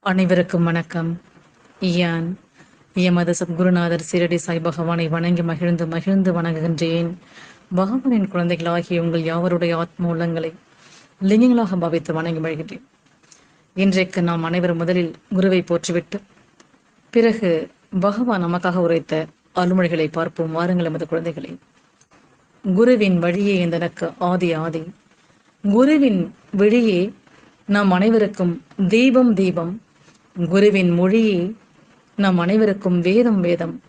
அனைவருக்கும் வணக்கம். இயான் எமது சத்குருநாதர் சீரடி சாய் பகவானை வணங்கி மகிழ்ந்து மகிழ்ந்து வணங்குகின்றேன். பகவானின் குழந்தைகளாகிய உங்கள் யாவருடைய ஆத்ம உள்ளங்களை லிங்கங்களாக பாவித்து வணங்கி மகிழ்கின்றேன். இன்றைக்கு நாம் அனைவரும் முதலில் குருவை போற்றிவிட்டு பிறகு பகவான் நமக்காக உரைத்த அருள்மொழிகளை பார்ப்போம். வாருங்கள் எமது குழந்தைகளை. குருவின் வழியே எந்தனக்கு ஆதி ஆதி. குருவின் வழியே நாம் அனைவருக்கும் தீபம் தீபம். குருவின் மொழியே நம் அனைவருக்கும் வேதம் வேதம்.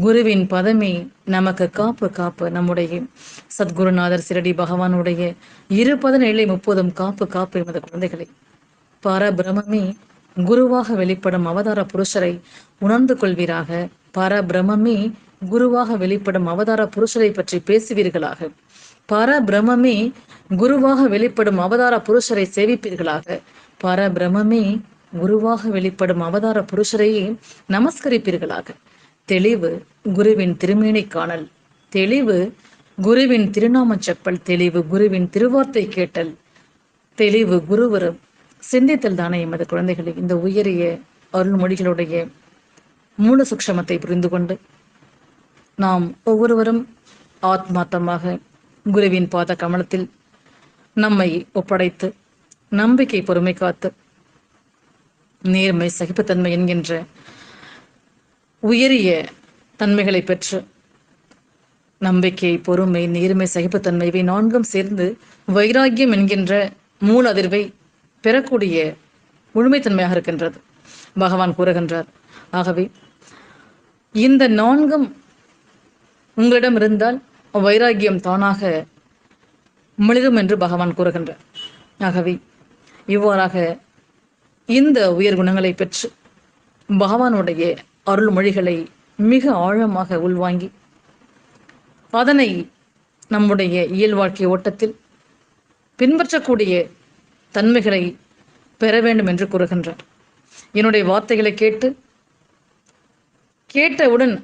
குருவின் பதமே நமக்கு காப்பு காப்பு. நம்முடைய சத்குருநாதர் சிரடி பகவானுடைய இரு நிலை முப்பதும் காப்பு காப்பு. எமது குழந்தைகளை பரபிரமே குருவாக வெளிப்படும் அவதார புருஷரை உணர்ந்து கொள்வீராக. பரபிரமே குருவாக வெளிப்படும் அவதார புருஷரை பற்றி பேசுவீர்களாக. பரபிரமே குருவாக வெளிப்படும் அவதார புருஷரை சேவிப்பீர்களாக. பரபிரமே குருவாக வெளிப்படும் அவதார புருஷரையே நமஸ்கரிப்பீர்களாக. தெளிவு குருவின் திருமேனி காணல். தெளிவு குருவின் திருநாம செப்பல். தெளிவு குருவின் திருவார்த்தை கேட்டல். தெளிவு குருவரும் சிந்தித்தல் தானே எமது குழந்தைகளை. இந்த உயரிய அருள்மொழிகளுடைய மூல சுக்ஷமத்தை புரிந்து கொண்டு நாம் ஒவ்வொருவரும் ஆத்மார்த்தமாக குருவின் பாத கமலத்தில் நம்மை ஒப்படைத்து நம்பிக்கை பொறுமை காத்து நேர்மை சகிப்புத்தன்மை என்கின்ற உயரிய தன்மைகளை பெற்று நம்பிக்கை பொறுமை நேர்மை சகிப்புத்தன்மை இவை நான்கும் சேர்ந்து வைராக்கியம் என்கின்ற மூல அதிர்வை பெறக்கூடிய முழுமைத்தன்மையாக இருக்கின்றது. பகவான் கூறுகின்றார் ஆகவே இந்த நான்கும் உங்களிடம் இருந்தால் வைராகியம் தானாக மிளிரும் என்று பகவான் கூறுகின்றார். ஆகவே இவ்வாறாக இந்த உயர் குணங்களை பெற்று பகவானுடைய அருள்மொழிகளை மிக ஆழமாக உள்வாங்கி அதனை நம்முடைய இயல் வாழ்க்கை ஓட்டத்தில் பின்பற்றக்கூடிய தன்மைகளை பெற வேண்டும் என்று கூறுகின்றார். என்னுடைய வார்த்தைகளை கேட்டு கேட்டவுடன்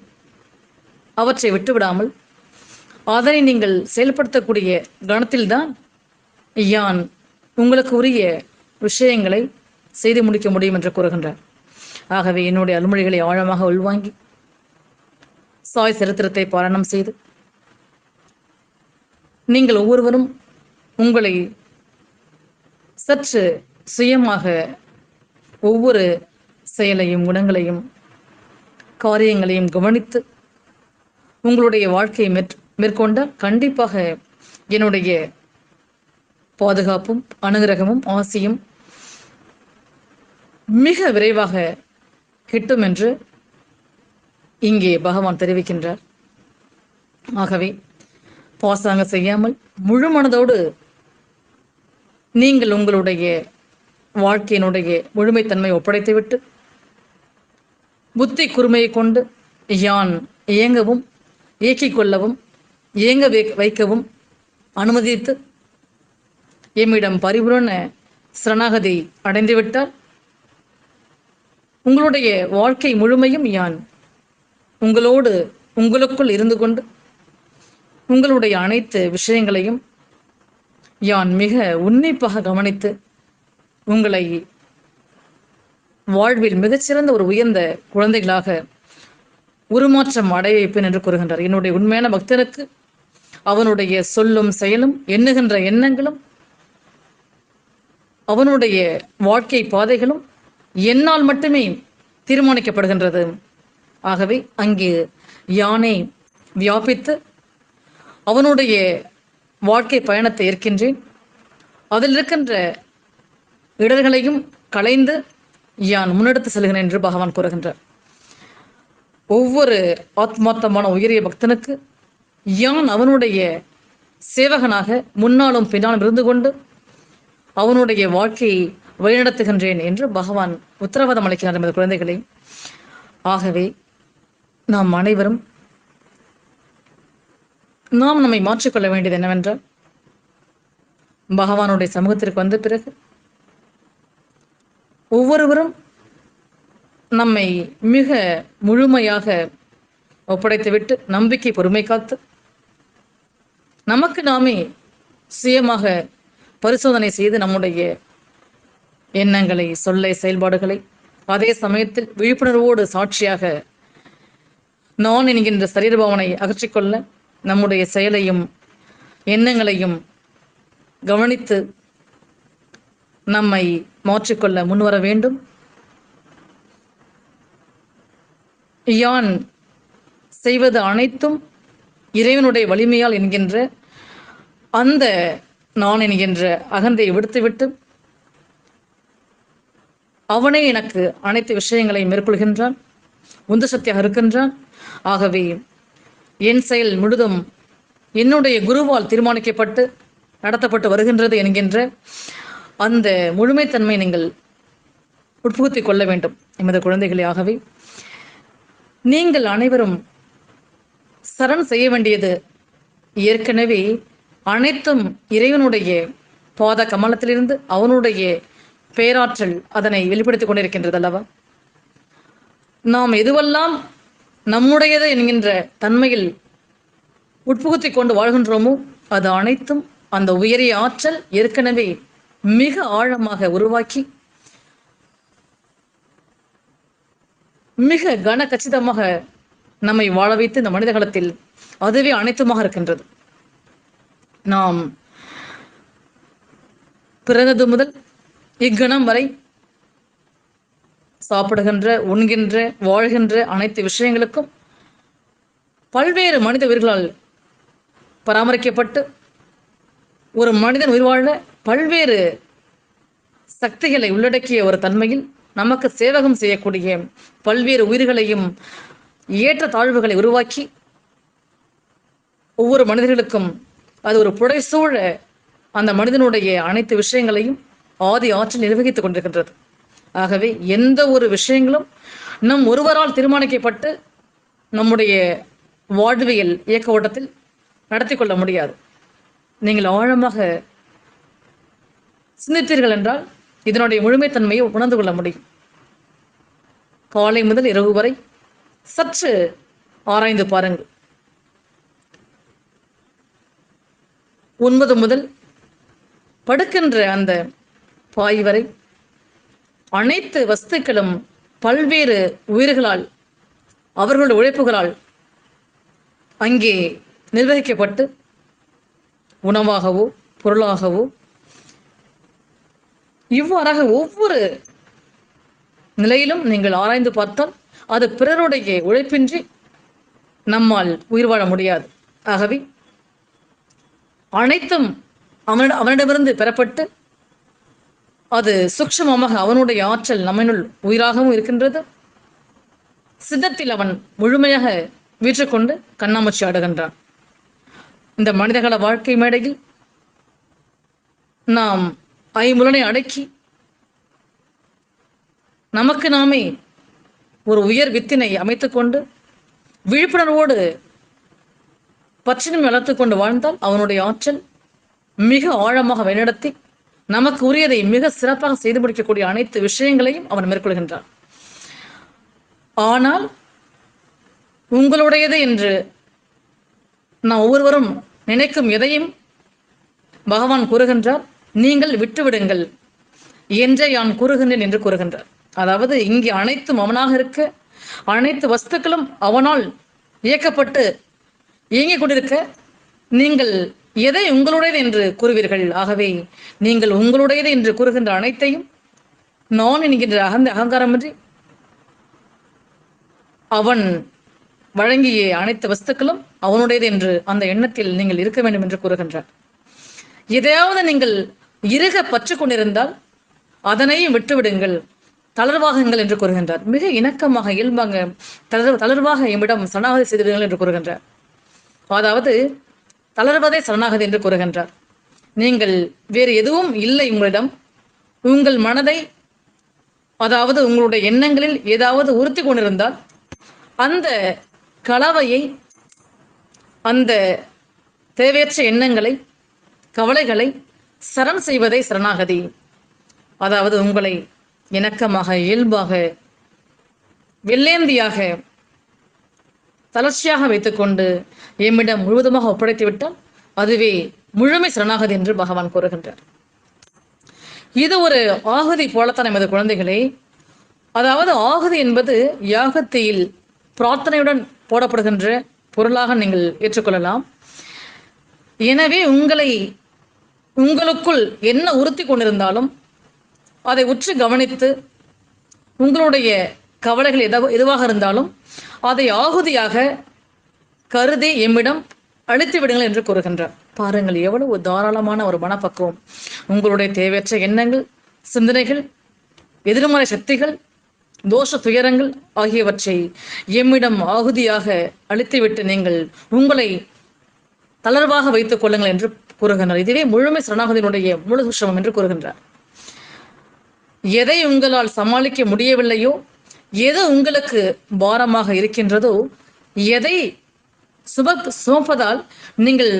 அவற்றை விட்டுவிடாமல் அதனை நீங்கள் செயல்படுத்தக்கூடிய கணத்தில்தான் யான் உங்களுக்கு உரிய விஷயங்களை செய்து முடிக்க முடியும் என்று கூறுகின்றார். ஆகவே என்னுடைய அலுமொழிகளை ஆழமாக உள்வாங்கி சாய் சரித்திரத்தை பாரணம் செய்து நீங்கள் ஒவ்வொருவரும் உங்களை சற்று சுயமாக ஒவ்வொரு செயலையும் குணங்களையும் காரியங்களையும் கவனித்து உங்களுடைய வாழ்க்கையை மேற் மேற்கொண்டால் கண்டிப்பாக என்னுடைய பாதுகாப்பும் அனுகிரகமும் ஆசையும் மிக விரைவாக கிட்டும் என்று இங்கே பகவான் தெரிவிக்கின்றார். ஆகவே பாசாங்க செய்யாமல் முழு மனதோடு நீங்கள் உங்களுடைய வாழ்க்கையினுடைய முழுமைத்தன்மை ஒப்படைத்துவிட்டு புத்தி குறுமையை கொண்டு யான் இயங்கவும் இயக்கிக் கொள்ளவும் இயங்க வைக்கவும் அனுமதித்து எம்மிடம் பரிபூரண சரணாகதி அடைந்துவிட்டால் உங்களுடைய வாழ்க்கை முழுமையும் யான் உங்களோடு உங்களுக்குள் இருந்து கொண்டு உங்களுடைய அனைத்து விஷயங்களையும் யான் மிக உன்னிப்பாக கவனித்து உங்களை வாழ்வில் மிகச்சிறந்த ஒரு உயர்ந்த குழந்தைகளாக உருமாற்றம் அடைய வைப்பேன் என்று கூறுகின்றார். என்னுடைய உண்மையான பக்தனுக்கு அவனுடைய சொல்லும் செயலும் எண்ணுகின்ற எண்ணங்களும் அவனுடைய வாழ்க்கை பாதைகளும் என்னால் மட்டுமே தீர்மானிக்கப்படுகின்றது. ஆகவே அங்கே யானை வியாபித்து அவனுடைய வாழ்க்கை பயணத்தை ஏற்கின்றேன். அதில் இருக்கின்ற இடர்களையும் களைந்து யான் முன்னெடுத்து செல்கிறேன் என்று பகவான் கூறுகின்றார். ஒவ்வொரு ஆத்மார்த்தமான உயரிய பக்தனுக்கு யான் அவனுடைய சேவகனாக முன்னாலும் பின்னாலும் இருந்து கொண்டு அவனுடைய வாழ்க்கையை வழிநடத்துகின்றேன் என்று பகவான் உத்தரவாதம் அளிக்கிறார் நமது குழந்தைகளை. ஆகவே நாம் அனைவரும் நாம் நம்மை மாற்றிக்கொள்ள வேண்டியது என்னவென்றால் பகவானுடைய சமூகத்திற்கு வந்த பிறகு ஒவ்வொருவரும் நம்மை மிக முழுமையாக ஒப்படைத்துவிட்டு நம்பிக்கை பொறுமை காத்து நமக்கு நாமே சுயமாக பரிசோதனை செய்து நம்முடைய எண்ணங்களை சொல்லை செயல்பாடுகளை அதே சமயத்தில் விழிப்புணர்வோடு சாட்சியாக நான் என்கின்ற சரீரபாவனை அகற்றிக்கொள்ள நம்முடைய செயலையும் எண்ணங்களையும் கவனித்து நம்மை மாற்றிக்கொள்ள முன்வர வேண்டும். யான் செய்வது அனைத்தும் இறைவனுடைய வலிமையால் என்கின்ற அந்த நான் என்கின்ற அகந்தையை விடுத்துவிட்டு அவனே எனக்கு அனைத்து விஷயங்களை மேற்கொள்கின்றான் உந்து சக்தியாக இருக்கின்றான். ஆகவே என் செயல் முழுதும் என்னுடைய குருவால் தீர்மானிக்கப்பட்டு நடத்தப்பட்டு வருகின்றது என்கின்ற அந்த முழுமைத்தன்மை நீங்கள் உட்புகுத்திக் கொள்ள வேண்டும். எமது குழந்தைகளே ஆகவே நீங்கள் அனைவரும் சரண் செய்ய வேண்டியது ஏற்கனவே அனைத்தும் இறைவனுடைய பாத கமலத்திலிருந்து அவனுடைய பேராற்றல் அதனை வெளிப்படுத்திக் கொண்டிருக்கின்றது அல்லவா? நாம் எதுவெல்லாம் நம்முடையது என்கின்ற தன்மையில் உட்புகுத்திக் கொண்டு வாழ்கின்றோமோ அது அனைத்தும் அந்த உயரிய ஆற்றல் ஏற்கனவே மிக ஆழமாக உருவாக்கி மிக கன கச்சிதமாக நம்மை வாழ வைத்து இந்த மனித காலத்தில் அதுவே அனைத்துமாக இருக்கின்றது. நாம் பிறந்தது முதல் இக்கணம் வரை சாப்பிடுகின்ற உண்கின்ற வாழ்கின்ற அனைத்து விஷயங்களுக்கும் பல்வேறு மனித உயிர்களால் பராமரிக்கப்பட்டு ஒரு மனிதன் உயிர் வாழ பல்வேறு சக்திகளை உள்ளடக்கிய ஒரு தன்மையில் நமக்கு சேவகம் செய்யக்கூடிய பல்வேறு உயிர்களையும் ஏற்ற தாழ்வுகளை உருவாக்கி ஒவ்வொரு மனிதர்களுக்கும் அது ஒரு புடைசூழ அந்த மனிதனுடைய அனைத்து விஷயங்களையும் ஆதி ஆற்றல் நிர்வகித்துக் கொண்டிருக்கின்றது. ஆகவே எந்த ஒரு விஷயங்களும் நம் ஒருவரால் தீர்மானிக்கப்பட்டு நம்முடைய வாழ்வியல் இயக்க ஓட்டத்தில் நடத்தி கொள்ள முடியாது. நீங்கள் ஆழமாக சிந்தித்தீர்கள் என்றால் இதனுடைய முழுமைத்தன்மையை உணர்ந்து கொள்ள முடியும். காலை முதல் இரவு வரை சற்று ஆராய்ந்து பாருங்கள். ஒன்பது முதல் படுக்கின்ற அந்த பாய் வரை அனைத்து வஸ்துக்களும் பல்வேறு உயிர்களால் அவர்களுடைய உழைப்புகளால் அங்கே நிர்வகிக்கப்பட்டு உணவாகவோ பொருளாகவோ இவ்வாறாக ஒவ்வொரு நிலையிலும் நீங்கள் ஆராய்ந்து பார்த்தால் அது பிறருடைய உழைப்பின்றி நம்மால் உயிர் வாழ முடியாது. ஆகவே அனைத்தும் அவனிட அவனிடமிருந்து பெறப்பட்டு அது சூக்ஷமமாக அவனுடைய ஆற்றல் நம்மினுள் உயிராகவும் இருக்கின்றது. சித்தத்தில் அவன் முழுமையாக வீற்றுக்கொண்டு கண்ணாமூச்சி ஆடுகின்றான். இந்த மனிதகால வாழ்க்கை மேடையில் நாம் ஐம்புலனை அடக்கி நமக்கு நாமே ஒரு உயர் வித்தினை அமைத்துக்கொண்டு விழிப்புணர்வோடு பற்றினும் வளர்த்து கொண்டு வாழ்ந்தால் அவனுடைய ஆற்றல் மிக ஆழமாக வழிநடத்தி நமக்கு உரியதை மிக சிறப்பாக செய்து முடிக்கக்கூடிய அனைத்து விஷயங்களையும் அவன் மேற்கொள்கின்றான். ஆனால் உங்களுடையது என்று நாம் ஒவ்வொருவரும் நினைக்கும் எதையும் பகவான் கூறுகின்றார். நீங்கள் விட்டுவிடுங்கள். என்றே யான் கூறுகின்றேன் என்று கூறுகின்றார். அதாவது இங்கே அனைத்தும் அவனாக இருக்க அனைத்து வஸ்துக்களும் அவனால் இயக்கப்பட்டு இயங்கிக் கொண்டிருக்க நீங்கள் எதை உங்களுடையது என்று கூறுவீர்கள்? ஆகவே நீங்கள் உங்களுடையது என்று கூறுகின்ற அனைத்தையும் நான் என்கின்ற அகந்த அகங்காரமின்றி அவன் வழங்கிய அனைத்து வஸ்துக்களும் அவனுடையது என்று அந்த எண்ணத்தில் நீங்கள் இருக்க வேண்டும் என்று கூறுகின்றார். எதையாவது நீங்கள் இறுக பற்று கொண்டிருந்தால் அதனையும் விட்டுவிடுங்கள். தளர்வாகுங்கள் என்று கூறுகின்றார். மிக இணக்கமாக இயல்பாங்க தளர் தளர்வாக எம்மிடம் சரணாகதி செய்திருங்கள் என்று கூறுகின்றார். அதாவது தளர்வதே சரணாகதி என்று கூறுகின்றார். நீங்கள் வேறு எதுவும் இல்லை உங்களிடம். உங்கள் மனதை அதாவது உங்களுடைய எண்ணங்களில் ஏதாவது உறுத்தி கொண்டிருந்தால் அந்த கலவையை அந்த தேவையற்ற எண்ணங்களை கவலைகளை சரண் செய்வதை சரணாகதி. அதாவது உங்களை இணக்கமாக இயல்பாக வெள்ளேந்தியாக தளர்ச்சியாக வைத்துக்கொண்டு எம்மிடம் முழுவதுமாக ஒப்படைத்து விட்டால் அதுவே முழுமை சரணாகதி என்று பகவான் கூறுகின்றார். இது ஒரு ஆகுதி போலத்தான் நமது குழந்தைகளே. அதாவது ஆகுதி என்பது யாகத்தில் பிரார்த்தனையுடன் போடப்படுகின்ற பொருளாக நீங்கள் ஏற்றுக்கொள்ளலாம். எனவே உங்களை உங்களுக்குள் என்ன உறுத்தி கொண்டிருந்தாலும் அதை உற்று கவனித்து உங்களுடைய கவலைகள் எதா எதுவாக இருந்தாலும் அதை ஆகுதியாக கருதி எம்மிடம் அழித்து விடுங்கள் என்று கூறுகின்றார். பாருங்கள் எவ்வளவு தாராளமான ஒரு மனப்பக்குவம். உங்களுடைய தேவையற்ற எண்ணங்கள் சிந்தனைகள் எதிர்மறை சக்திகள் தோஷ துயரங்கள் ஆகியவற்றை எம்மிடம் ஆகுதியாக அழித்துவிட்டு நீங்கள் உங்களை தளர்வாக வைத்துக் கொள்ளுங்கள் என்று கூறுகின்றார் இதுவே முழுமை சரணாகதியினுடைய முழு சுஷமம் என்று கூறுகின்றார். எதை உங்களால் சமாளிக்க முடியவில்லையோ எது உங்களுக்கு பாரமாக இருக்கின்றதோ எதை சும சுமப்பதால் நீங்கள்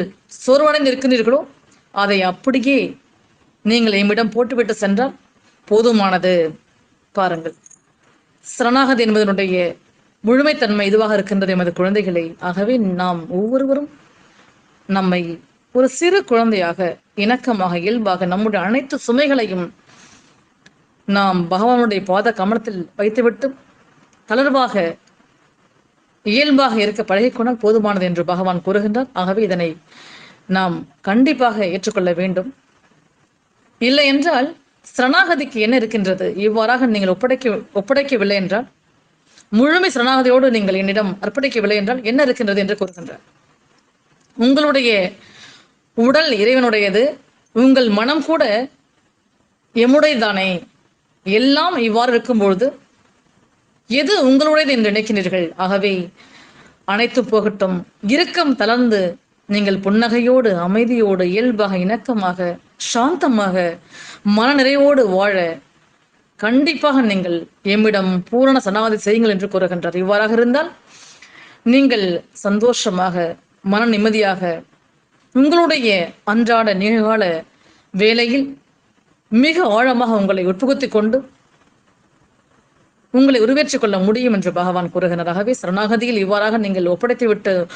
சோர்வடைந்து இருக்கின்றீர்களோ அதை அப்படியே நீங்கள் எம்மிடம் போட்டுவிட்டு சென்றால் போதுமானது. பாருங்கள். சரணாகதி என்பதனுடைய முழுமைத்தன்மை இதுவாக இருக்கின்றது எமது குழந்தைகளை. ஆகவே நாம் ஒவ்வொருவரும் நம்மை ஒரு சிறு குழந்தையாக இணக்கமாக இயல்பாக நம்முடைய அனைத்து சுமைகளையும் நாம் பகவானுடைய பாத கமலத்தில் வைத்துவிட்டு தளர்வாக இயல்பாக இருக்க பழகிக்கொண்டால் போதுமானது என்று பகவான் கூறுகின்றார். ஆகவே இதனை நாம் கண்டிப்பாக ஏற்றுக்கொள்ள வேண்டும். இல்லை என்றால் சரணாகதிக்கு என்ன இருக்கின்றது? இவ்வாறாக நீங்கள் ஒப்படைக்க ஒப்படைக்கவில்லை என்றால் முழுமை சரணாகதியோடு நீங்கள் என்னிடம் அர்ப்பணிக்கவில்லை என்றால் என்ன இருக்கின்றது என்று கூறுகின்றார். உங்களுடைய உடல் இறைவனுடையது உங்கள் மனம் கூட எம்முடையதானே? எல்லாம் இவ்வாறு இருக்கும்பொழுது எது உங்களுடையது என்று நினைக்கிறீர்கள்? ஆகவே அனைத்து போகட்டும். இறுக்கம் தளர்ந்து நீங்கள் புன்னகையோடு அமைதியோடு இயல்பாக இணக்கமாக சாந்தமாக மனநிறைவோடு வாழ கண்டிப்பாக நீங்கள் எம்மிடம் பூரண சனாதி செய்யுங்கள் என்று கூறுகின்றார். இவ்வாறாக இருந்தால் நீங்கள் சந்தோஷமாக மன நிம்மதியாக உங்களுடைய அன்றாட நிகழ்கால வேலையில் மிக ஆழமாக உங்களை உட்புகுத்தி கொண்டு உங்களை உருவேற்றிக் கொள்ள முடியும் என்று பகவான் கூறுகிறார் சரணாகதியில் இவ்வாறாக நீங்கள் ஒப்படைத்துவிட்டு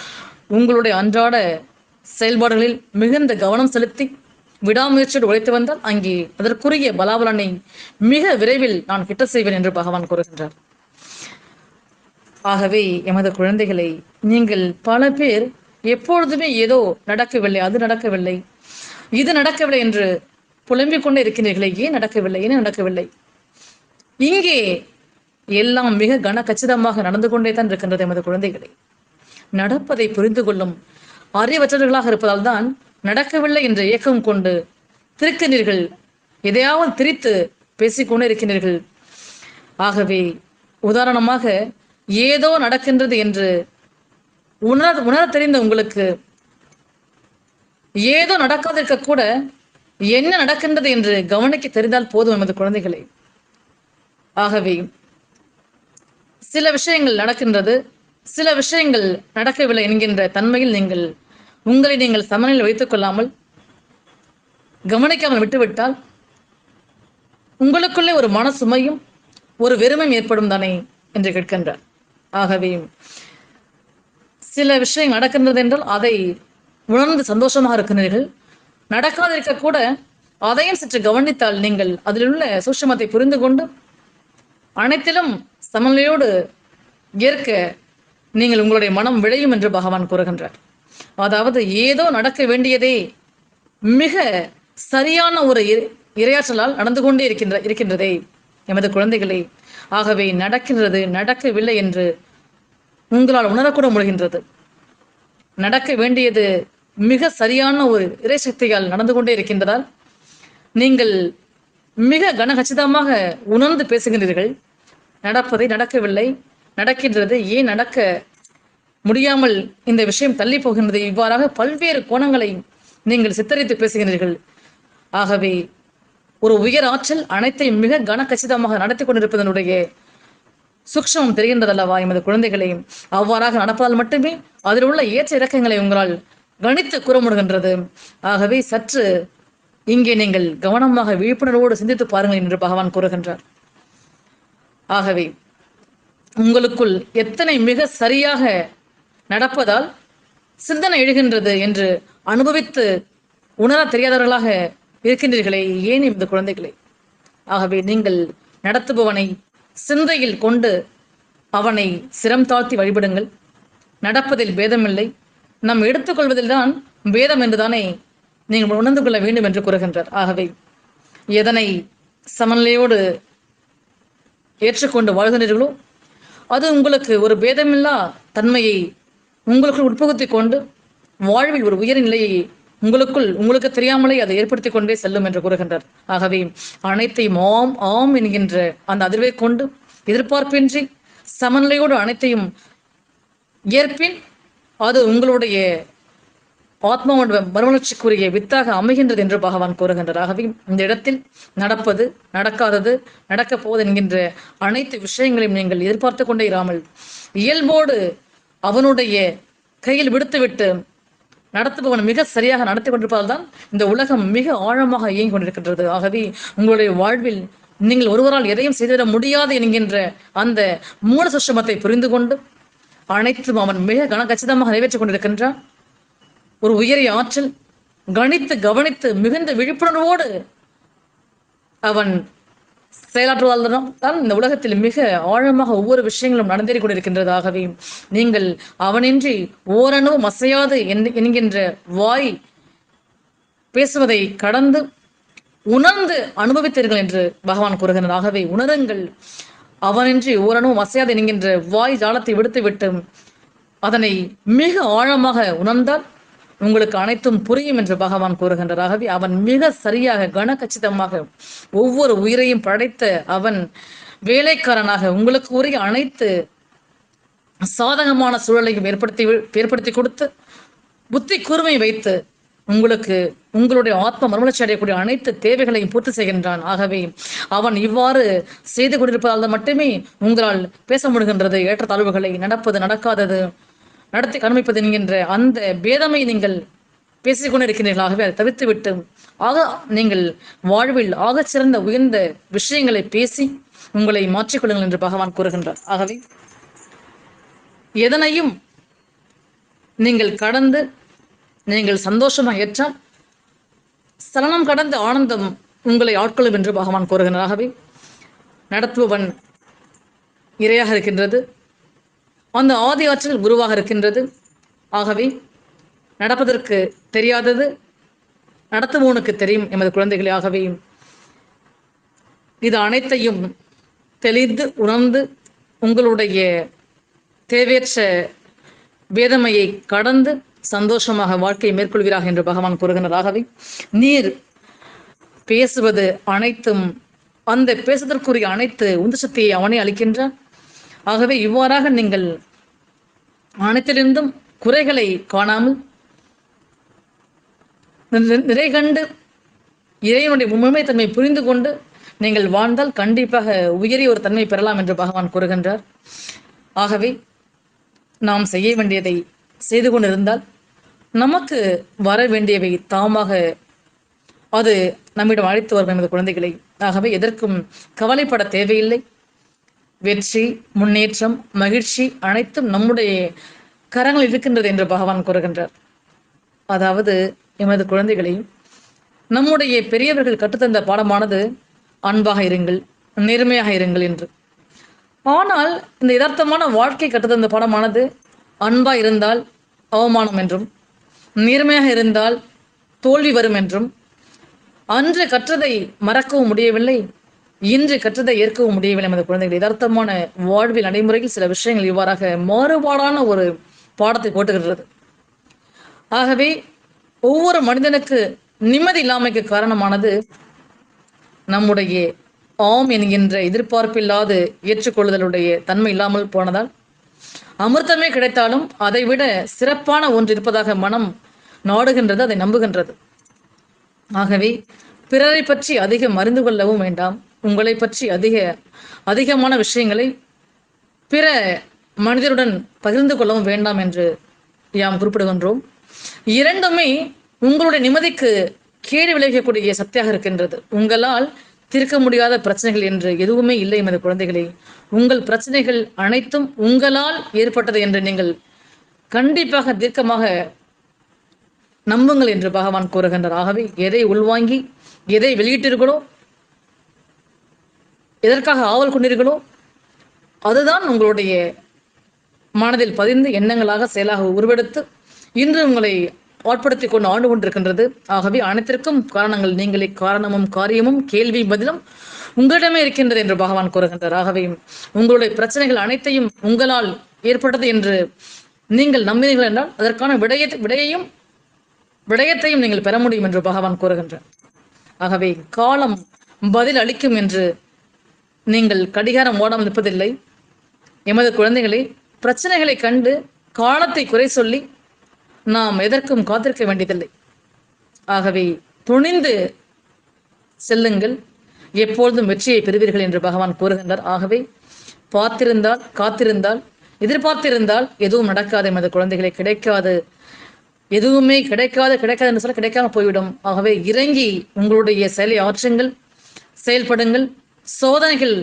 உங்களுடைய அன்றாட செயல்பாடுகளில் மிகுந்த கவனம் செலுத்தி விடாமுயற்சியோடு உழைத்து வந்தால் அங்கே அதற்குரிய பலாபலனை மிக விரைவில் நான் கிட்ட செய்வேன் என்று பகவான் கூறுகின்றார். ஆகவே எமது குழந்தைகளை நீங்கள் பல பேர் எப்பொழுதுமே ஏதோ நடக்கவில்லை அது நடக்கவில்லை. இது நடக்கவில்லை என்று புலம்பிக் கொண்டே இருக்கின்றீர்களே ஏன் நடக்கவில்லை ஏன் நடக்கவில்லை? இங்கே எல்லாம் மிக கன கச்சிதமாக நடந்து கொண்டே தான் இருக்கின்றது எமது குழந்தைகளை. நடப்பதை புரிந்து கொள்ளும் அறிவற்றவர்களாக இருப்பதால் தான் நடக்கவில்லை என்ற ஏக்கம் கொண்டு திருக்கினீர்கள் எதையாவது திரித்து பேசிக்கொண்டே இருக்கின்றீர்கள். ஆகவே உதாரணமாக ஏதோ நடக்கின்றது என்று உணர உணர தெரிந்த உங்களுக்கு ஏதோ நடக்காதிருக்க கூட என்ன நடக்கின்றது என்று கவனிக்க தெரிந்தால் போதும் எமது குழந்தைகளை. ஆகவே சில விஷயங்கள் நடக்கின்றது சில விஷயங்கள் நடக்கவில்லை என்கின்ற தன்மையில் நீங்கள் உங்களை நீங்கள் சமநிலையில் வைத்துக் கொள்ளாமல் கவனிக்காமல் விட்டுவிட்டால் உங்களுக்குள்ளே ஒரு மன சுமையும் ஒரு வெறுமையும் ஏற்படும் தானே என்று கேட்கின்றார். ஆகவே சில விஷயங்கள் நடக்கின்றது என்றால் அதை உணர்ந்து சந்தோஷமாக இருக்கின்றீர்கள். நடக்காதிருக்க கூட அதையும் சற்று கவனித்தால் நீங்கள் அதில் உள்ள சூட்சமத்தை புரிந்து கொண்டு அனைத்திலும் சமநிலையோடு ஏற்க நீங்கள் உங்களுடைய மனம் விளையும் என்று பகவான் கூறுகின்றார். அதாவது ஏதோ நடக்க வேண்டியதே மிக சரியான ஒரு இறை- இரையாற்றலால் நடந்து கொண்டே இருக்கின்ற இருக்கின்றதே. எமது குழந்தைகளே ஆகவே நடக்கின்றது நடக்கவில்லை என்று உங்களால் உணரக்கூட முடிகின்றது நடக்க வேண்டியது மிக சரியான ஒரு இறை சக்தியால் நடந்து கொண்டே இருக்கின்றதால் நீங்கள் மிக கனகச்சிதமாக உணர்ந்து பேசுகின்றீர்கள். நடப்பதை நடக்கவில்லை. நடக்கின்றது ஏன் நடக்க முடியாமல் இந்த விஷயம் தள்ளி போகின்றது? இவ்வாறாக பல்வேறு கோணங்களை நீங்கள் சித்தரித்து பேசுகின்றீர்கள். ஆகவே ஒரு உயர் ஆற்றல் அனைத்தையும் மிக கனகச்சிதமாக நடத்தி கொண்டிருப்பதனுடைய சூக்ஷமம் தெரிகின்றதல்லவா? எமது குழந்தைகளை அவ்வாறாக நடப்பதால் மட்டுமே அதில் உள்ள ஏற்ற இறக்கங்களை உங்களால் கணித்து கூற முடிகின்றது. ஆகவே சற்று இங்கே நீங்கள் கவனமாக விழிப்புணர்வோடு சிந்தித்து பாருங்கள் என்று பகவான் கூறுகின்றார். ஆகவே உங்களுக்குள் எத்தனை மிக சரியாக நடப்பதால் சிந்தனை எழுகின்றது என்று அனுபவித்து உணர தெரியாதவர்களாக இருக்கின்றீர்களே ஏன் இந்த குழந்தைகளை? ஆகவே நீங்கள் நடத்துபவனை சிந்தையில் கொண்டு அவனை சிரம் தாழ்த்தி வழிபடுங்கள். நடப்பதில் பேதமில்லை. நாம் எடுத்துக்கொள்வதில் தான் பேதம் என்றுதானே நீங்கள் உணர்ந்து கொள்ள வேண்டும் என்று கூறுகின்றார். ஆகவே எதனை சமநிலையோடு ஏற்றுக்கொண்டு வாழ்கின்றீர்களோ அது உங்களுக்கு ஒரு பேதமில்லா தன்மையை உங்களுக்குள் உட்புகுத்தி கொண்டு வாழ்வில் ஒரு உயர் நிலையை உங்களுக்குள் உங்களுக்கு தெரியாமலே அதை ஏற்படுத்திக் கொண்டே செல்லும் என்று கூறுகின்றார். ஆகவே அனைத்தையும் ஆம் ஆம் என்கின்ற அந்த அதிர்வை கொண்டு எதிர்பார்ப்பின்றி சமநிலையோடு அனைத்தையும் ஏற்பின் அது உங்களுடைய ஆத்மாவோட மறுமலர்ச்சிக்குரிய வித்தாக அமைகின்றது என்று பகவான் கூறுகின்றார். ஆகவே இந்த இடத்தில் நடப்பது நடக்காதது நடக்கப் போவது என்கின்ற அனைத்து விஷயங்களையும் நீங்கள் எதிர்பார்த்து கொண்டே இராமல் இயல்போடு அவனுடைய கையில் விடுத்துவிட்டு நடத்துபவன் மிக சரியாக நடத்தி கொண்டிருப்பதால் தான் இந்த உலகம் மிக ஆழமாக இயங்கிக் கொண்டிருக்கின்றது. ஆகவே உங்களுடைய வாழ்வில் நீங்கள் ஒருவரால் எதையும் செய்துவிட முடியாது என்கின்ற அந்த மூல சுஷமத்தை புரிந்து கொண்டு அனைத்தும் அவன் மிக கன கச்சிதமாக நிறைவேற்றிக் கொண்டிருக்கின்றான். ஒரு உயரிய ஆற்றல் கணித்து கவனித்து மிகுந்த விழிப்புணர்வோடு அவன் செயலாற்றுவதால் தான் இந்த உலகத்தில் மிக ஆழமாக ஒவ்வொரு விஷயங்களும் நடந்தேறி கொண்டிருக்கின்றதாகவே நீங்கள் அவனின்றி ஓரணுவும் அசையாது என்- என்கின்ற வாய் பேசுவதை கடந்து உணர்ந்து அனுபவித்தீர்கள் என்று பகவான் கூறுகிறார் ஆகவே உணருங்கள். அவனின்றி ஓரணுவும் அசையாது என்கின்ற வாய் ஜாலத்தை விடுத்துவிட்டு அதனை மிக ஆழமாக உணர்ந்தால் உங்களுக்கு அனைத்தும் புரியும் என்று பகவான் கூறுகின்றார் அவன் மிக சரியாக கனகச்சிதமாக ஒவ்வொரு உயிரையும் படைத்த அவன் வேலைக்காரனாக உங்களுக்கு உரிய அனைத்து சாதகமான சூழலையும் ஏற்படுத்தி ஏற்படுத்தி கொடுத்து புத்தி கூர்மை வைத்து உங்களுக்கு உங்களுடைய ஆத்ம மறுமலர்ச்சி அடையக்கூடிய அனைத்து தேவைகளையும் பூர்த்தி செய்கின்றான். ஆகவே அவன் இவ்வாறு செய்து கொண்டிருப்பதால் மட்டுமே உங்களால் பேச முடிகின்றது. ஏற்ற தாழ்வுகளை நடப்பது நடக்காதது. நடத்தி கண்மைப்பது என்கின்ற அந்த பேதமை நீங்கள் பேசிக் கொண்டிருக்கிறீர்கள். ஆகவே அதை தவிர்த்துவிட்டு ஆக நீங்கள் வாழ்வில் ஆகச் சிறந்த உயர்ந்த விஷயங்களை பேசி உங்களை மாற்றிக்கொள்ளுங்கள் என்று பகவான் கூறுகின்றார். ஆகவே எதனையும் நீங்கள் கடந்து நீங்கள் சந்தோஷமாக ஏற்றால் சலனம் கடந்த ஆனந்தம் உங்களை ஆட்கொள்ளும் என்று பகவான் கூறுகிறார் ஆகவே நடத்துபவன் இரையாக இருக்கின்றது. அந்த ஆதி ஆற்றல் உருவாக இருக்கின்றது. ஆகவே நடப்பதற்கு தெரியாதது நடத்துவோனுக்கு தெரியும் எமது குழந்தைகளே. ஆகவே இது அனைத்தையும் தெளிந்து உணர்ந்து உங்களுடைய தேவையற்ற வேதமையை கடந்து சந்தோஷமாக வாழ்க்கையை மேற்கொள்கிறார்கள் என்று பகவான் கூறுகிறார் நீர் பேசுவது அனைத்தும் அந்த பேசுவதற்குரிய அனைத்து உந்து சக்தியை அவனே அளிக்கின்றான் ஆகவே இவ்வாறாக நீங்கள் அனைத்திலிருந்தும் குறைகளை காணாமல் நிறை- கண்டு இறைவனுடைய முழுமைத்தன்மை புரிந்து கொண்டு நீங்கள் வாழ்ந்தால் கண்டிப்பாக உயரிய ஒரு தன்மை பெறலாம் என்று பகவான் கூறுகின்றார். ஆகவே நாம் செய்ய வேண்டியதை செய்து கொண்டிருந்தால் நமக்கு வர வேண்டியவை தாமாக அது நம்மிடம் அழைத்து வரும் எமது குழந்தைகளை. ஆகவே எதற்கும் கவலைப்பட தேவையில்லை. வெற்றி முன்னேற்றம் மகிழ்ச்சி அனைத்தும் நம்முடைய கரங்களில் இருக்கின்றது என்று பகவான் கூறுகின்றார். அதாவது எமது குழந்தைகளை நம்முடைய பெரியவர்கள் கற்றுத்தந்த பாடமானது அன்பாக இருங்கள் நேர்மையாக இருங்கள் என்று. ஆனால் இந்த யதார்த்தமான வாழ்க்கை கற்றுத்தந்த பாடமானது அன்பா இருந்தால் அவமானம் என்றும் நேர்மையாக இருந்தால் தோல்வி வரும் என்றும் அன்று கற்றதை மறக்கவும் முடியவில்லை இன்று கற்றதை ஏற்கவும் முடியவில்லை நமது குழந்தைகள். யதார்த்தமான வாழ்வில் நடைமுறையில் சில விஷயங்கள் இவ்வாறாக மாறுபாடான ஒரு பாடத்தை போட்டுகின்றது. ஆகவே ஒவ்வொரு மனிதனுக்கு நிம்மதி இல்லாமைக்கு காரணமானது நம்முடைய ஆம் என்கின்ற எதிர்பார்ப்பில்லாது ஏற்றுக்கொள்ளுதலுடைய தன்மை இல்லாமல் போனதால் அமிர்தமே கிடைத்தாலும் அதைவிட சிறப்பான ஒன்று இருப்பதாக மனம் நாடுகின்றது அதை நம்புகின்றது. ஆகவே பிறரை பற்றி அதிகம் அறிந்து கொள்ளவும் வேண்டாம். உங்களை பற்றி அதிக அதிகமான விஷயங்களை பிற மனிதருடன் பகிர்ந்து கொள்ளவும் வேண்டாம் என்று யாம் குறிப்பிடுகின்றோம். இரண்டுமே உங்களுடைய நிம்மதிக்கு கேடு விளைவிக்கக்கூடிய சக்தியாக இருக்கின்றது. உங்களால் தீர்க்க முடியாத பிரச்சனைகள் என்று எதுவுமே இல்லை எமது குழந்தைகளே. உங்கள் பிரச்சனைகள் அனைத்தும் உங்களால் ஏற்பட்டது என்று நீங்கள் கண்டிப்பாக தீர்க்கமாக நம்புங்கள் என்று பகவான் கூறுகின்றார். ஆகவே எதை உள்வாங்கி எதை வெளியிட்டிருக்கிறோம் எதற்காக ஆவல் கொண்டீர்களோ அதுதான் உங்களுடைய மனதில் பதிந்து எண்ணங்களாக செயலாக உருவெடுத்து இன்று உங்களை ஆட்படுத்திக் கொண்டு ஆண்டு கொண்டிருக்கின்றது. ஆகவே அனைத்திற்கும் காரணங்கள் நீங்களே காரணமும் காரியமும் கேள்வி பதிலும் உங்களிடமே இருக்கின்றது என்று பகவான் கூறுகின்றார். ஆகவே உங்களுடைய பிரச்சனைகள் அனைத்தையும் உங்களால் ஏற்பட்டது என்று நீங்கள் நம்பினீர்கள் என்றால் அதற்கான விடய விடையையும் விடயத்தையும் நீங்கள் பெற முடியும் என்று பகவான் கூறுகின்றார். ஆகவே காலம் பதில் அளிக்கும் என்று நீங்கள் கடிகாரம் ஓடாமல் நிற்பதில்லை எமது குழந்தைகளை பிரச்சனைகளை கண்டு காலத்தை குறை சொல்லி நாம் எதற்கும் காத்திருக்க வேண்டியதில்லை. ஆகவே துணிந்து செல்லுங்கள். எப்பொழுதும் வெற்றியை பெறுவீர்கள் என்று பகவான் கூறுகின்றார். ஆகவே பார்த்திருந்தால் காத்திருந்தால் எதிர்பார்த்திருந்தால் எதுவும் நடக்காது. எமது குழந்தைகளை கிடைக்காது. எதுவுமே கிடைக்காது கிடைக்காது என்று சொல்ல கிடைக்காம போய்விடும். ஆகவே இறங்கி உங்களுடைய செயலை ஆற்றுங்கள் செயல்படுங்கள். சோதனைகள்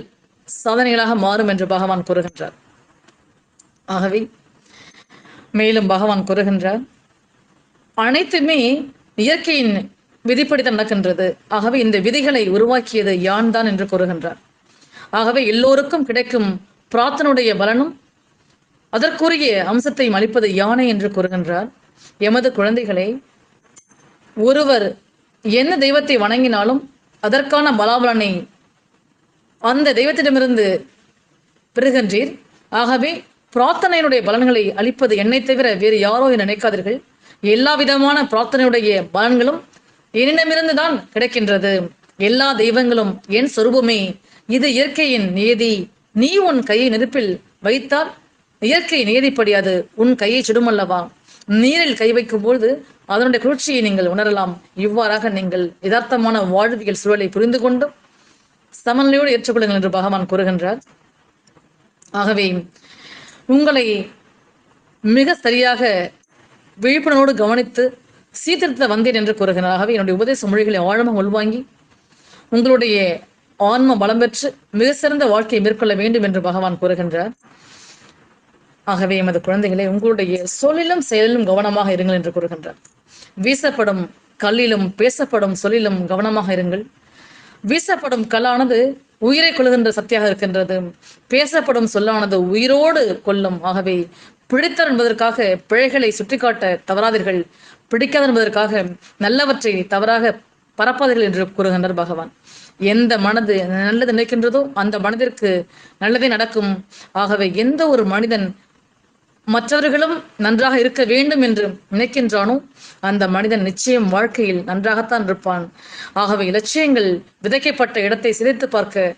சாதனைகளாக மாறும் என்று பகவான் கூறுகின்றார். ஆகவே மேலும் பகவான் கூறுகின்றார் அனைத்துமே இயற்கையின் விதிப்படிதான் நடக்கின்றது. ஆகவே இந்த விதிகளை உருவாக்கியது யான் தான் என்று கூறுகின்றார். ஆகவே எல்லோருக்கும் கிடைக்கும் பிரார்த்தனுடைய பலனும் அதற்குரிய அம்சத்தையும் அளிப்பது யானை என்று கூறுகின்றார். எமது குழந்தைகளை ஒருவர் என்ன தெய்வத்தை வணங்கினாலும் அதற்கான பலாபலனை அந்த தெய்வத்திடமிருந்து பெறுகின்றீர். ஆகவே பிரார்த்தனையினுடைய பலன்களை அளிப்பது என்னை தவிர வேறு யாரோ என நினைக்காதீர்கள். எல்லா விதமான பிரார்த்தனையுடைய பலன்களும் என்னிடமிருந்து தான் கிடைக்கின்றது. எல்லா தெய்வங்களும் என் சொரூபமே. இது இயற்கையின் நியதி நீ உன் கையை நெருப்பில் வைத்தால் இயற்கை நியதிப்படி அது உன் கையை சுடுமல்லவா? நீரில் கை வைக்கும் பொழுது அதனுடைய குளிர்ச்சியை நீங்கள் உணரலாம். இவ்வாறாக நீங்கள் யதார்த்தமான வாழ்வியல் சூழலை புரிந்து கொண்டும் சமநிலையோடு ஏற்றுக்கொள்ளுங்கள் என்று பகவான் கூறுகின்றார். ஆகவே உங்களை மிக சரியாக விழிப்புணர்வோடு கவனித்து சீர்திருத்த வந்தேன் என்று கூறுகிறார் ஆகவே என்னுடைய உபதேச மொழிகளை ஆழமாக உள்வாங்கி உங்களுடைய ஆன்ம பலம் பெற்று மிக சிறந்த வாழ்க்கையை மேற்கொள்ள வேண்டும் என்று பகவான் கூறுகின்றார். ஆகவே எமது குழந்தைகளை உங்களுடைய சொல்லிலும் செயலிலும் கவனமாக இருங்கள் என்று கூறுகின்றார். வீசப்படும் கல்லிலும் பேசப்படும் சொல்லிலும் கவனமாக இருங்கள். வீசப்படும் கல்லானது உயிரை கொள்கின்ற சக்தியாக இருக்கின்றது. பேசப்படும் சொல்லானது உயிரோடு கொல்லும். ஆகவே பிடித்தல் என்பதற்காக பிழைகளை சுட்டிக்காட்ட தவறாதீர்கள். பிடிக்காத என்பதற்காக நல்லவற்றை தவறாக பரப்பாதீர்கள் என்று கூறுகின்றார் பகவான். எந்த மனது நல்லது நினைக்கின்றதோ அந்த மனதிற்கு நல்லதே நடக்கும். ஆகவே எந்த ஒரு மனிதன் மற்றவர்களும் நன்றாக இருக்க வேண்டும் என்று நினைக்கின்றானோ அந்த மனிதன் நிச்சயம் வாழ்க்கையில் நன்றாகத்தான் இருப்பான். ஆகவே இலட்சியங்கள் விதைக்கப்பட்ட இடத்தை சிதைத்து பார்க்க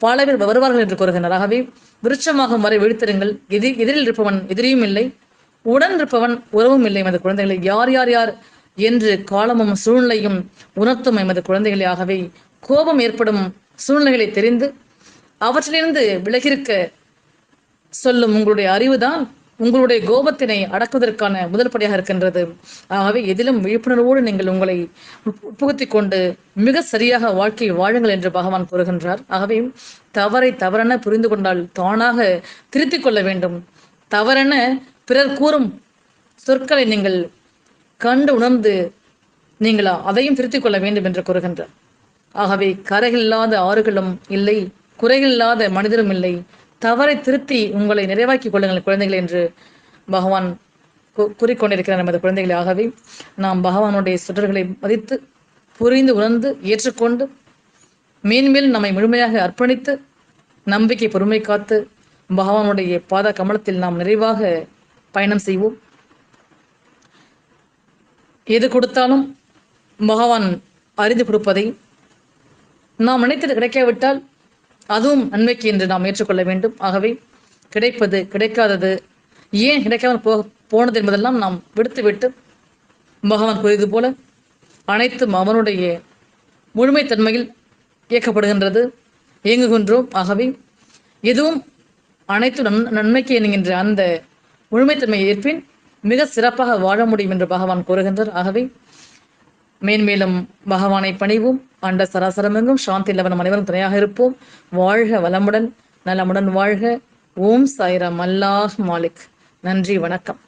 பல பேர் வருவார்கள் என்று கூறுகின்றனர். ஆகவே விருட்சமாகும் வரை விழித்திருங்கள். எதிர் எதிரில் இருப்பவன் எதிரியும் இல்லை உடன் இருப்பவன் உறவும் இல்லை. எமது குழந்தைகளை யார் யார் யார் என்று காலமும் சூழ்நிலையும் உணர்த்தும் எமது குழந்தைகளை. ஆகவே கோபம் ஏற்படும் சூழ்நிலைகளை தெரிந்து அவற்றிலிருந்து விலகிருக்க சொல்லும் உங்களுடைய அறிவுதான் உங்களுடைய கோபத்தினை அடக்குவதற்கான முதல் படியாக இருக்கின்றது. ஆகவே எதிலும் விழிப்புணர்வோடு நீங்கள் உங்களை உட்புகுத்திக் கொண்டு மிக சரியாக வாழ்க்கை வாழுங்கள் என்று பகவான் கூறுகின்றார். ஆகவே தவறை தவறென புரிந்து கொண்டால் தானாக திருத்திக் கொள்ள வேண்டும். தவறென பிறர் கூறும் சொற்களை நீங்கள் கண்டு உணர்ந்து நீங்கள் அதையும் திருத்திக் கொள்ள வேண்டும் என்று கூறுகின்றார். ஆகவே கரைகள் இல்லாத ஆறுகளும் இல்லை குறைகள் இல்லாத மனிதரும் இல்லை. தவறை திருத்தி உங்களை நிறைவாக்கிக் கொள்ளுங்கள் குழந்தைகள் என்று பகவான் கூறிக்கொண்டிருக்கிறார் நமது குழந்தைகளை. ஆகவே நாம் பகவானுடைய சுடர்களை மதித்து புரிந்து உணர்ந்து ஏற்றுக்கொண்டு மேன்மேல் நம்மை முழுமையாக அர்ப்பணித்து நம்பிக்கை பொறுமை காத்து பகவானுடைய பாத கமலத்தில் நாம் நிறைவாக பயணம் செய்வோம். எது கொடுத்தாலும் பகவான் அறிந்து கொடுப்பதை நாம் நினைத்தது கிடைக்காவிட்டால் அதுவும் நன்மைக்கு என்று நாம் ஏற்றுக்கொள்ள வேண்டும். ஆகவே கிடைப்பது கிடைக்காதது ஏன் கிடைக்காமல் போ போனது என்பதெல்லாம் நாம் விடுத்துவிட்டு பகவான் கூறியது போல அனைத்தும் அவனுடைய முழுமைத்தன்மையில் இயக்கப்படுகின்றது. இயங்குகின்றோம். ஆகவே எதுவும் அனைத்து நன் நன்மைக்கு என்கின்ற அந்த முழுமைத்தன்மையை ஏற்பின் மிக சிறப்பாக வாழ முடியும் என்று பகவான் கூறுகின்றார். ஆகவே மேன்மேலும் பகவானை பணிவோம். அண்ட சராசரமெங்கும் சாந்தி லவனம் அனைவரும் துணையாக இருப்போம். வாழ்க வளமுடன் நலமுடன் வாழ்க. ஓம் சாய்ராம். அல்லாஹ் மாலிக். நன்றி வணக்கம்.